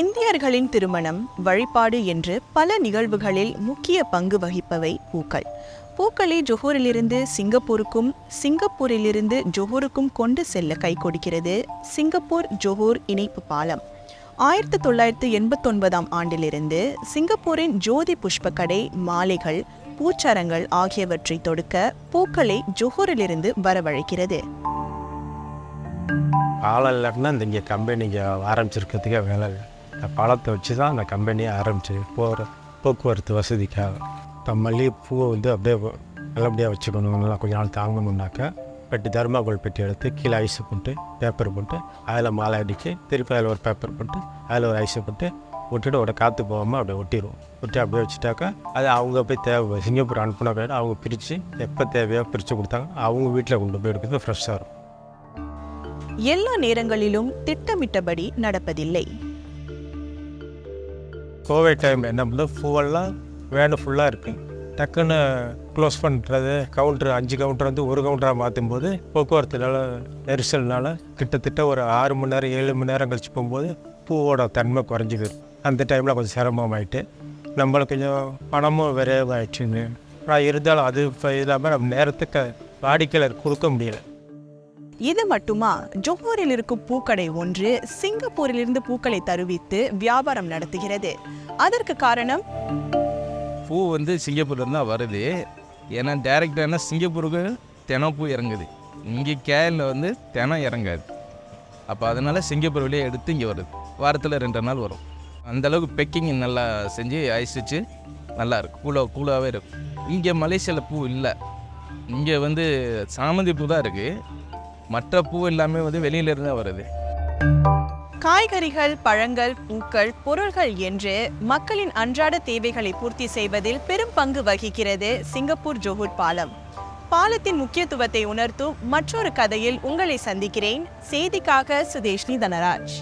இந்தியர்களின் திருமணம் வழிபாடு என்று பல நிகழ்வுகளில் முக்கிய பங்கு வகிப்பவை பூக்கள். பூக்களை ஜொஹூரிலிருந்து சிங்கப்பூருக்கும் சிங்கப்பூரிலிருந்து ஜொஹூருக்கும் கொண்டு செல்ல கை கொடுக்கிறது சிங்கப்பூர் ஜொஹூர் இணைப்பு பாலம். ஆயிரத்தி தொள்ளாயிரத்து எண்பத்தொன்பதாம் ஆண்டிலிருந்து சிங்கப்பூரின் ஜோதி புஷ்பக்கடை மாலைகள் பூச்சரங்கள் ஆகியவற்றை தொடுக்க பூக்களை ஜொஹூரிலிருந்து வரவழைக்கிறது. பாலம் இல்லாட்டினா இந்த இங்கே கம்பெனிங்க ஆரம்பிச்சிருக்கிறதுக்கே வேலை இல்லை. இந்த பழத்தை வச்சு தான் அந்த கம்பெனியை ஆரம்பிச்சு போகிற போக்குவரத்து வசதிக்காக. இப்போ மல்லிகைப்பூவை வந்து அப்படியே நல்லபடியாக வச்சுக்கணும். நல்லா கொஞ்ச நாள் தாங்கணுன்னாக்கா பெட்டி தர்மாகோல் பெட்டி எடுத்து கீழே ஐஸு போட்டு பேப்பர் போட்டு அதில் மாலை அடித்து திருப்பி அதில் ஒரு பேப்பர் போட்டு அதில் ஒரு ஐஸை போட்டு விட்டுட்டு ஒரு காற்று போகாமல் அப்படியே ஒட்டிடுவோம். ஒட்டி அப்படியே வச்சுட்டாக்கா அது அவங்க போய் தேவை. சிங்கப்பூர் அனுப்பின போய்ட்டு அவங்க பிரித்து எப்போ தேவையோ பிரித்து கொடுத்தாங்க. அவங்க வீட்டில் கொண்டு போய் எடுக்கிறது ஃப்ரெஷ்ஷாக இருக்கும். எல்லா நேரங்களிலும் திட்டமிட்டபடி நடப்பதில்லை. கோவிட் டைம் என்ன பண்ணுது பூவெல்லாம் வேணும் ஃபுல்லாக இருக்குது டக்குன்னு க்ளோஸ் பண்ணுறது கவுண்டர் அஞ்சு கவுண்டர் வந்து ஒரு கவுண்டராக மாற்றும் போது போக்குவரத்துனால நெரிசல்னால கிட்டத்தட்ட ஒரு ஆறு மணி நேரம் ஏழு மணி நேரம் கழிச்சு போகும்போது பூவோட தன்மை குறைஞ்சிது. அந்த டைமில் கொஞ்சம் சிரமமாயிட்டு நம்மளுக்கு கொஞ்சம் பணமும் விரைவாயிடுச்சுன்னு. ஆனால் இருந்தாலும் அது இப்போ இல்லாமல் நம்ம நேரத்துக்கு வாடிக்கையாளர் கொடுக்க முடியல. இது மட்டுமா? ஜொஹூரில் இருக்கும் பூக்கடை ஒன்று சிங்கப்பூரிலிருந்து பூக்களை தருவித்து வியாபாரம் நடத்துகிறது. அதற்கு காரணம்? பூ வந்து சிங்கப்பூர்லேருந்து தான் வருது. ஏன்னா டேரெக்டான சிங்கப்பூருக்கு தினம் பூ இறங்குது. இங்கே கேரளில் வந்து தினம் இறங்காது. அப்போ அதனால் சிங்கப்பூர் வழியாக எடுத்து இங்கே வருது. வாரத்தில் ரெண்டு நாள் வரும். அந்தளவுக்கு பெக்கிங் நல்லா செஞ்சு ஐஸ் வச்சு நல்லா இருக்கும். கூலாக கூலாகவே இருக்கும். இங்கே மலேசியாவில் பூ இல்லை. இங்கே வந்து சாமந்தி பூ தான் இருக்குது மற்ற பூ எல்லாமே வந்து வெளியிலிருந்து வருது. காய்கறிகள் பழங்கள் பூக்கள் பொருள்கள் என்று மக்களின் அன்றாட தேவைகளை பூர்த்தி செய்வதில் பெரும் பங்கு வகிக்கிறது சிங்கப்பூர் ஜோஹூர் பாலம். பாலத்தின் முக்கியத்துவத்தை உணர்த்தும் மற்றொரு கதையில் உங்களை சந்திக்கிறேன். செய்திக்காக சுதேஷ்னி தனராஜ்